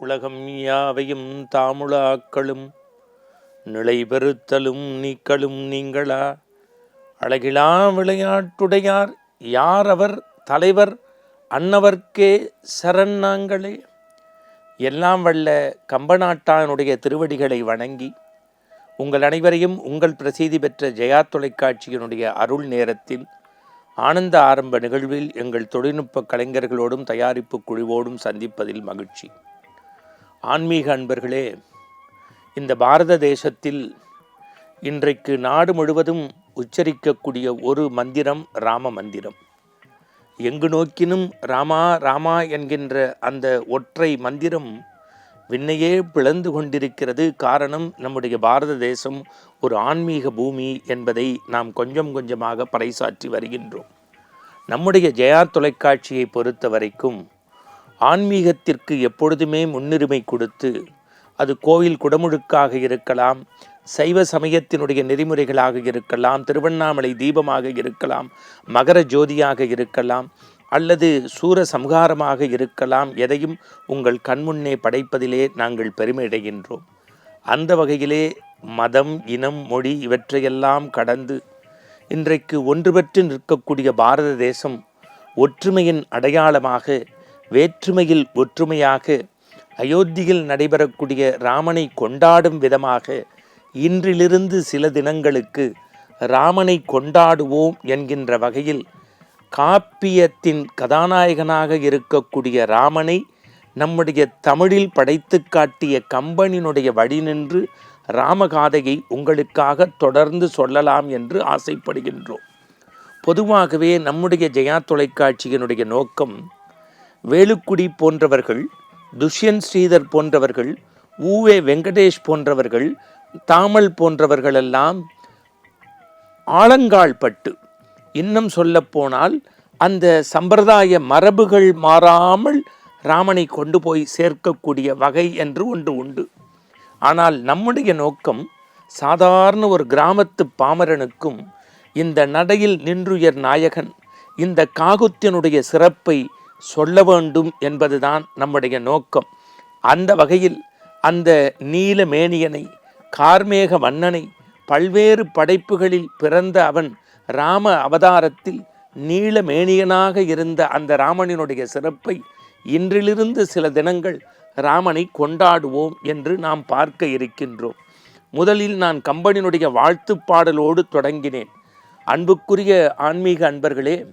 உலகம் யாவையும் தாமுலாக்களும் நிலைபெறுத்தலும் நீக்களும் நீங்களா? அழகிலா விளையாட்டுடையார் யார் அவர் தலைவர் அன்னவர்க்கே சரண் நாங்களே. எல்லாம் வல்ல கம்பநாட்டானுடைய திருவடிகளை வணங்கி உங்கள் அனைவரையும் உங்கள் பிரசீதி பெற்ற ஜெயா தொலைக்காட்சியினுடைய அருள் நேரத்தில் ஆனந்த ஆரம்ப நிகழ்வில் எங்கள் தொழில்நுட்ப கலைஞர்களோடும் தயாரிப்பு குழுவோடும் சந்திப்பதில் மகிழ்ச்சி. ஆன்மீக அன்பர்களே இந்த பாரத தேசத்தில் இன்றைக்கு நாடு முழுவதும் உச்சரிக்கக்கூடிய ஒரு மந்திரம் ராம மந்திரம். எங்கு நோக்கினும் ராமா ராமா என்கின்ற அந்த ஒற்றை மந்திரம் விண்ணையே பிளந்து கொண்டிருக்கிறது. காரணம் நம்முடைய பாரத தேசம் ஒரு ஆன்மீக பூமி என்பதை நாம் கொஞ்சம் கொஞ்சமாக பறைசாற்றி வருகின்றோம். நம்முடைய ஜெயா தொலைக்காட்சியை பொறுத்த வரைக்கும் ஆன்மீகத்திற்கு எப்பொழுதுமே முன்னுரிமை கொடுத்து அது கோவில் குடமுழுக்காக இருக்கலாம் சைவ சமயத்தினுடைய நெறிமுறைகளாக இருக்கலாம் திருவண்ணாமலை தீபமாக இருக்கலாம் மகர ஜோதியாக இருக்கலாம் அல்லது சூர சம்ஹாரமாக இருக்கலாம் எதையும் உங்கள் கண்முன்னே படைப்பதிலே நாங்கள் பெருமையடைகின்றோம். அந்த வகையிலே மதம் இனம் மொழி இவற்றையெல்லாம் கடந்து இன்றைக்கு ஒன்றுபற்று நிற்கக்கூடிய பாரத தேசம் ஒற்றுமையின் அடையாளமாக வேற்றுமையில் ஒற்றுமையாக அயோத்தியில் நடைபெறக்கூடிய ராமனை கொண்டாடும் விதமாக இன்றிலிருந்து சில தினங்களுக்கு ராமனை கொண்டாடுவோம் என்கின்ற வகையில் காப்பியத்தின் கதாநாயகனாக இருக்கக்கூடிய ராமனை நம்முடைய தமிழில் படைத்து காட்டிய கம்பனினுடைய வழி நின்று ராமகாதையை உங்களுக்காக தொடர்ந்து சொல்லலாம் என்று ஆசைப்படுகின்றோம். பொதுவாகவே நம்முடைய ஜெயா தொலைக்காட்சியினுடைய நோக்கம் வேலுக்குடி போன்றவர்கள் துஷ்யந்த் ஸ்ரீதர் போன்றவர்கள் ஊவே வெங்கடேஷ் போன்றவர்கள் தாமல் போன்றவர்களெல்லாம் ஆலங்கால் பட்டு இன்னும் சொல்லப்போனால் அந்த சம்பிரதாய மரபுகள் மாறாமல் ராமனை கொண்டு போய் சேர்க்கக்கூடிய வகை என்று ஒன்று உண்டு. ஆனால் நம்முடைய நோக்கம் சாதாரண ஒரு கிராமத்து பாமரனுக்கும் இந்த நடையில் நின்றுயர் நாயகன் இந்த காகுத்தினுடைய சிறப்பை சொல்ல வேண்டும் என்பதுதான் நம்முடைய நோக்கம். அந்த வகையில் அந்த நீல மேனியனை கார்மேக வண்ணனை பல்வேறு படைப்புகளில் பிறந்த அவன் ராம அவதாரத்தில் நீல மேனியனாக இருந்த அந்த ராமனினுடைய சிறப்பை இன்றிலிருந்து சில தினங்கள் ராமனை கொண்டாடுவோம் என்று நாம் பார்க்க இருக்கின்றோம். முதலில் நான் கம்பனினுடைய வாழ்த்து பாடலோடு தொடங்கினேன். அன்புக்குரிய ஆன்மீக அன்பர்களே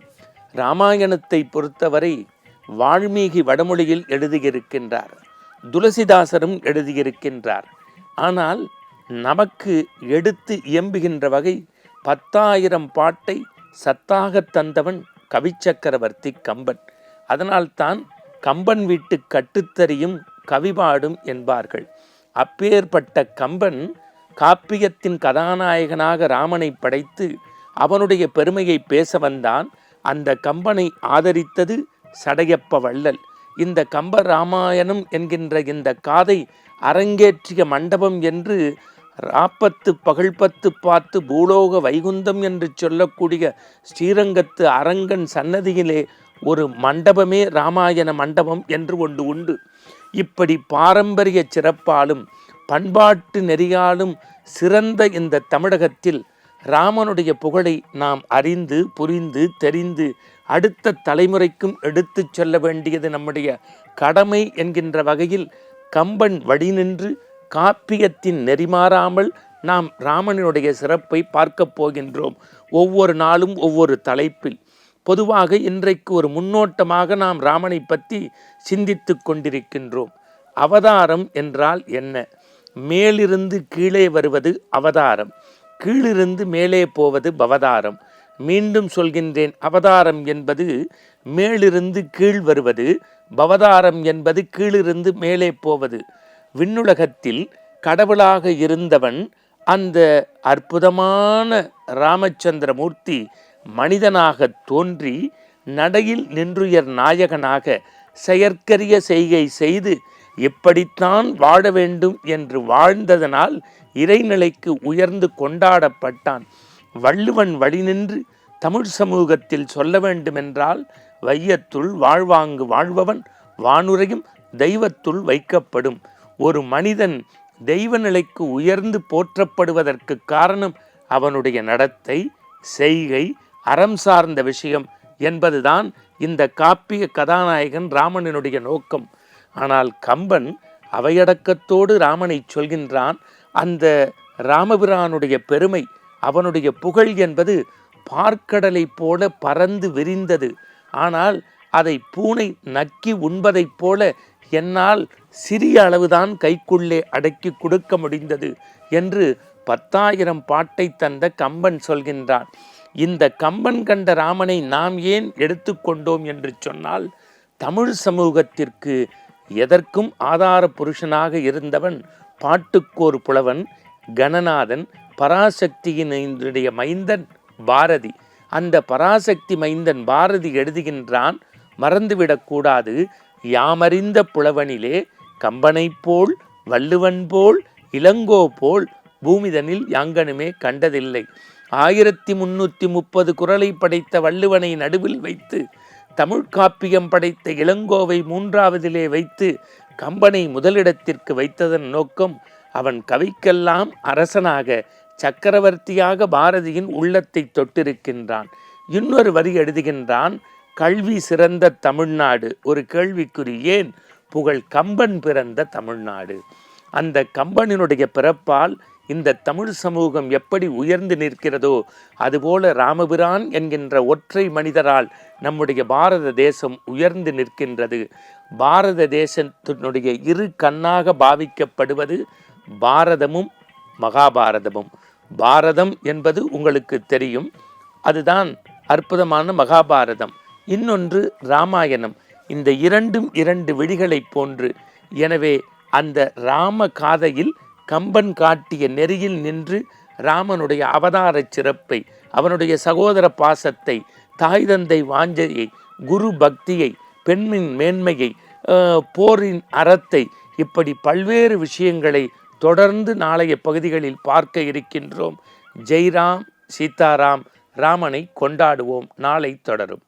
ராமாயணத்தை பொறுத்தவரை வால்மீகி வடமொழியில் எழுதியிருக்கின்றார் துளசிதாசரும் எழுதியிருக்கின்றார். ஆனால் நமக்கு எடுத்து இயம்புகின்ற வகை பத்தாயிரம் பாட்டை சத்தாக தந்தவன் கவிச்சக்கரவர்த்தி கம்பன். அதனால்தான் கம்பன் வீட்டு கட்டுத்தறியும் கவிபாடும் என்பார்கள். அப்பேற்பட்ட கம்பன் காப்பியத்தின் கதாநாயகனாக ராமனை படைத்து அவனுடைய பெருமையை பேச வந்தான். அந்த கம்பனை ஆதரித்தது சடையப்ப வள்ளல். இந்த கம்ப ராமாயணம் என்கின்ற இந்த காதை அரங்கேற்றிய மண்டபம் என்று ராப்பத்து பகழ்பத்து பார்த்து பூலோக வைகுந்தம் என்று சொல்லக்கூடிய ஸ்ரீரங்கத்து அரங்கன் சன்னதியிலே ஒரு மண்டபமே ராமாயண மண்டபம் என்று ஒன்று உண்டு. இப்படி பாரம்பரிய சிறப்பாலும் பண்பாட்டு நெறியாலும் சிறந்த இந்த தமிழகத்தில் ராமனுடைய புகழை நாம் அறிந்து புரிந்து தெரிந்து அடுத்த தலைமுறைக்கும் எடுத்துச் சொல்ல வேண்டியது நம்முடைய கடமை என்கின்ற வகையில் கம்பன் வழிநின்று காப்பியத்தின் நெறிமாறாமல் நாம் ராமனுடைய சிறப்பை பார்க்கப் போகின்றோம் ஒவ்வொரு நாளும் ஒவ்வொரு தலைப்பில். பொதுவாக இன்றைக்கு ஒரு முன்னோட்டமாக நாம் ராமனை பற்றி சிந்தித்து கொண்டிருக்கின்றோம். அவதாரம் என்றால் என்ன? மேலிருந்து கீழே வருவது அவதாரம். கீழிருந்து மேலே போவது பவதாரம் மீண்டும் சொல்கின்றேன் அவதாரம் என்பது மேலிருந்து கீழ் வருவது பவதாரம் என்பது கீழிருந்து மேலே போவது. விண்ணுலகத்தில் கடவுளாக இருந்தவன் அந்த அற்புதமான ராமச்சந்திரமூர்த்தி மனிதனாக தோன்றி நடையில் நின்றுயர் நாயகனாக செயற்கரிய செய்கை செய்து எப்படித்தான் வாழ வேண்டும் என்று வாழ்ந்ததனால் இறைநிலைக்கு உயர்ந்து கொண்டாடப்பட்டான். வள்ளுவன் வழிநின்று தமிழ் சமூகத்தில் சொல்ல வேண்டுமென்றால் வையத்துள் வாழ்வாங்கு வாழ்பவன் வானுரையும் தெய்வத்துள் வைக்கப்படும். ஒரு மனிதன் தெய்வ நிலைக்கு உயர்ந்து போற்றப்படுவதற்கு காரணம் அவனுடைய நடத்தை செய்கை அறம் சார்ந்த விஷயம் என்பதுதான் இந்த காப்பிய கதாநாயகன் ராமனினுடைய நோக்கம். ஆனால் கம்பன் அவையடக்கத்தோடு ராமனை சொல்கின்றான் அந்த ராமபிரானுடைய பெருமை அவனுடைய புகழ் என்பது பார்க்கடலை போல பறந்து விரிந்தது. ஆனால் அதை பூனை நக்கி உண்பதைப் போல என்னால் சிறிய அளவுதான் கைக்குள்ளே அடக்கி கொடுக்க முடிந்தது என்று பத்தாயிரம் பாட்டை தந்த கம்பன் சொல்கின்றான். இந்த கம்பன் கண்ட ராமனை நாம் ஏன் எடுத்துக்கொண்டோம் என்று சொன்னால் தமிழ் சமூகத்திற்கு எதற்கும் ஆதார புருஷனாக இருந்தவன் பாட்டுக்கோர் புலவன் கணநாதன் பராசக்தியினுடைய மைந்தன் பாரதி. அந்த பராசக்தி மைந்தன் பாரதி எழுதுகின்றான் மறந்துவிடக்கூடாது யாமறிந்த புலவனிலே கம்பனைப் போல் வள்ளுவன் போல் இளங்கோ போல் பூமிதனில் யாங்கனுமே கண்டதில்லை. ஆயிரத்தி முன்னூற்றி முப்பது குரலை படைத்த வள்ளுவனை நடுவில் வைத்து தமிழ்காப்பியம் படைத்த இளங்கோவை மூன்றாவதிலே வைத்து கம்பனை முதலிடத்திற்கு வைத்ததன் நோக்கம் அவன் கவிக்கெல்லாம் அரசனாக சக்கரவர்த்தியாக பாரதியின் உள்ளத்தை தொட்டிருக்கின்றான். இன்னொரு வரி எழுதுகின்றான் கல்வி சிறந்த தமிழ்நாடு. ஒரு கேள்விக்குறி ஏன்? புகழ் கம்பன் பிறந்த தமிழ்நாடு. அந்த கம்பனினுடைய பிறப்பால் இந்த தமிழ் சமூகம் எப்படி உயர்ந்து நிற்கிறதோ அதுபோல ராமபிரான் என்கின்ற ஒற்றை மனிதரால் நம்முடைய பாரத தேசம் உயர்ந்து நிற்கின்றது. பாரத தேசத்தினுடைய இரு கண்ணாக பாவிக்கப்படுவது பாரதமும் மகாபாரதமும். பாரதம் என்பது உங்களுக்கு தெரியும். அதுதான் அற்புதமான மகாபாரதம். இன்னொன்று ராமாயணம். இந்த இரண்டும் இரண்டு விழிகளைப் போன்று. எனவே அந்த ராம காதையில் கம்பன் காட்டிய நெறியில் நின்று ராமனுடைய அவதாரச் சிறப்பை அவனுடைய சகோதர பாசத்தை தாய் தந்தை வாஞ்சையை குரு பக்தியை பெண்மின் மேன்மையை போரின் அறத்தை இப்படி பல்வேறு விஷயங்களை தொடர்ந்து நாளைய பகுதிகளில் பார்க்க இருக்கின்றோம். ஜெய்ராம் சீதாராம் ராமனை கொண்டாடுவோம். நாளை தொடரும்.